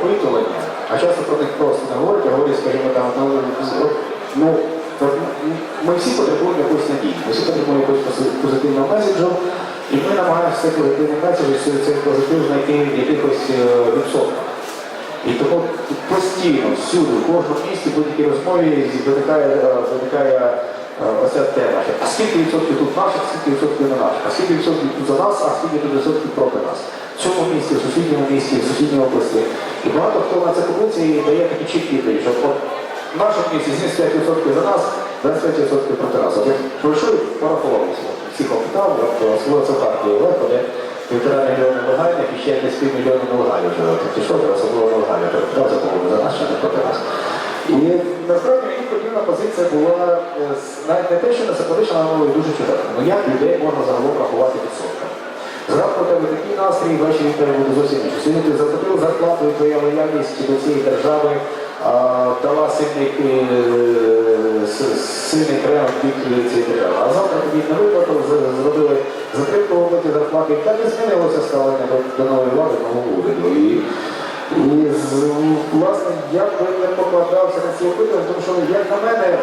про них просто не говорять, а говорять, скажімо, там, ну, ну, ми всі потребуємо якоїсь надії, ми всі потребуємо якогось позитивного меседжу, і ми намагаємося цей позитивний меседж, цей- позитив знайти в якихось е, відсотках. І тому постійно, всюди, в кожному місті, в будь-якій розмові виникає е, оця тема. А скільки відсотків тут наших, скільки відсотків не наших, а скільки відсотків за нас, а скільки тут відсотків проти нас. В цьому місті, в сусідньому місті, в сусідній області. І багато хто на це купується і дає такі чіткі відповіді, що от в нашому місті 75% за нас, 25% проти нас. От я пройшов і. Всіх опитав, свого це партії легко, де півтора мільйона нелегальних і ще десь півмільйона нелегальних вже. От пішов, особливо нелегальних, перепитав за кого за нас, чи не проти нас. І насправді позиція була е, навіть не те, що не симпатична, але дуже чудова. Ну як людей можна загалом рахувати відсотками? Зранку тебе такий настрій, ввечері тебе буде зовсім інше. Сьогодні ти заплатив зарплату і твоя лояльність до цієї держави а, дала сильний, е, сильний крем під цієї держави. А завтра тобі не виплату, зробили затримку виплати зарплати, так і змінилося ставлення до, до нової влади, нового уряду. І, і власне, я би не покладався на ці опитування, тому що, як на мене,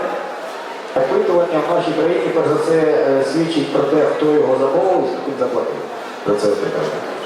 опитування в нашій країні, перш за все, е, свідчить про те, хто його замовив, і заплатив за це опитування.